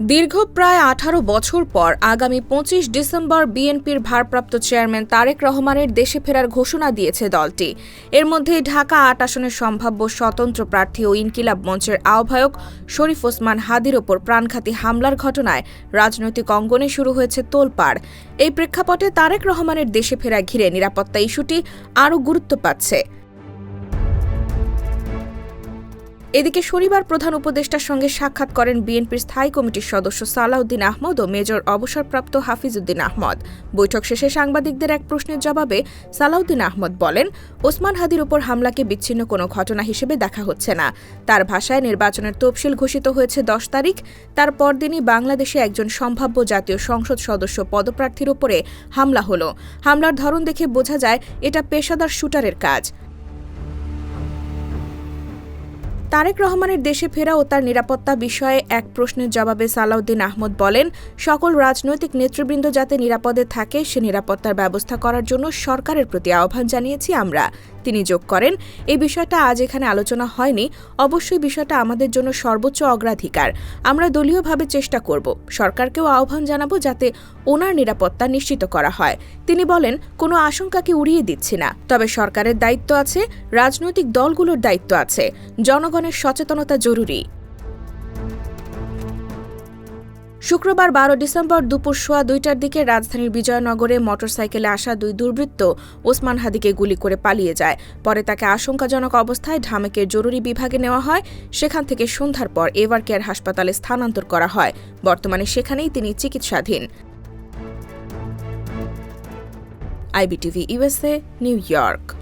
দীর্ঘ প্রায় আঠারো বছর পর আগামী পঁচিশ ডিসেম্বর বিএনপির ভারপ্রাপ্ত চেয়ারম্যান তারেক রহমানের দেশে ফেরার ঘোষণা দিয়েছে দলটি। এর মধ্যেই ঢাকা আট আসনের সম্ভাব্য স্বতন্ত্র প্রার্থী ও ইনকিলাব মঞ্চের আহ্বায়ক শরীফ ওসমান হাদির ওপর প্রাণঘাতী হামলার ঘটনায় রাজনৈতিক অঙ্গনে শুরু হয়েছে তোলপাড়। এই প্রেক্ষাপটে তারেক রহমানের দেশে ফেরা ঘিরে নিরাপত্তা ইস্যুটি আরও গুরুত্ব পাচ্ছে। এদিকে শনিবার প্রধান উপদেষ্টার সঙ্গে সাক্ষাৎ করেন বিএনপির স্থায়ী কমিটির সদস্য সালাউদ্দিন আহমদ ও মেজর অবসরপ্রাপ্ত হাফিজউদ্দিন আহমদ। বৈঠক শেষে সাংবাদিকদের এক প্রশ্নের জবাবে সালাউদ্দিন আহমদ বলেন, ওসমান হাদির উপর হামলাকে বিচ্ছিন্ন কোনো ঘটনা হিসেবে দেখা হচ্ছে না। তার ভাষায় নির্বাচনের তফসিল ঘোষিত হয়েছে দশ তারিখ। তার পরদিনই বাংলাদেশে একজন সম্ভাব্য জাতীয় সংসদ সদস্য পদপ্রার্থীর উপরে হামলা হলো। হামলার ধরন দেখে বোঝা যায়, এটা পেশাদার শুটারের কাজ। তারেক রহমানের দেশে ফেরা ও তার নিরাপত্তা বিষয়ে এক প্রশ্নের জবাবে সালাউদ্দিন আহমদ বলেন, সকল রাজনৈতিক নেতৃবৃন্দ যাতে নিরাপদে থাকে, সে নিরাপত্তার ব্যবস্থা করার জন্য সরকারের প্রতি আহ্বান জানিয়েছি আমরা। তিনি যোগ করেন এই বিষয়টা আজ এখানে আলোচনা হয়নি, অবশ্যই বিষয়টা আমাদের জন্য সর্বোচ্চ অগ্রাধিকার। আমরা দলীয়ভাবে চেষ্টা করব। সরকারকেও আহ্বান জানাব যাতে ওনার নিরাপত্তা নিশ্চিত করা হয়। তিনি বলেন, কোনো আশঙ্কাকে উড়িয়ে দিচ্ছি না। তবে সরকারের দায়িত্ব আছে, রাজনৈতিক দলগুলোর দায়িত্ব আছে। জনগণের সচেতনতা জরুরি। শুক্রবার বারো ডিসেম্বর দুপুর সোয়া দুইটার দিকে রাজধানীর বিজয়নগরে মোটরসাইকেলে আসা দুই দুর্বৃত্ত ওসমান হাদিকে গুলি করে পালিয়ে যায়। পরে তাকে আশঙ্কাজনক অবস্থায় ঢামেকের জরুরি বিভাগে নেওয়া হয়। সেখান থেকে সন্ধ্যার পর এভার কেয়ার হাসপাতালে স্থানান্তর করা হয়। বর্তমানে সেখানেই তিনি চিকিৎসাধীন। IBTV USA new York.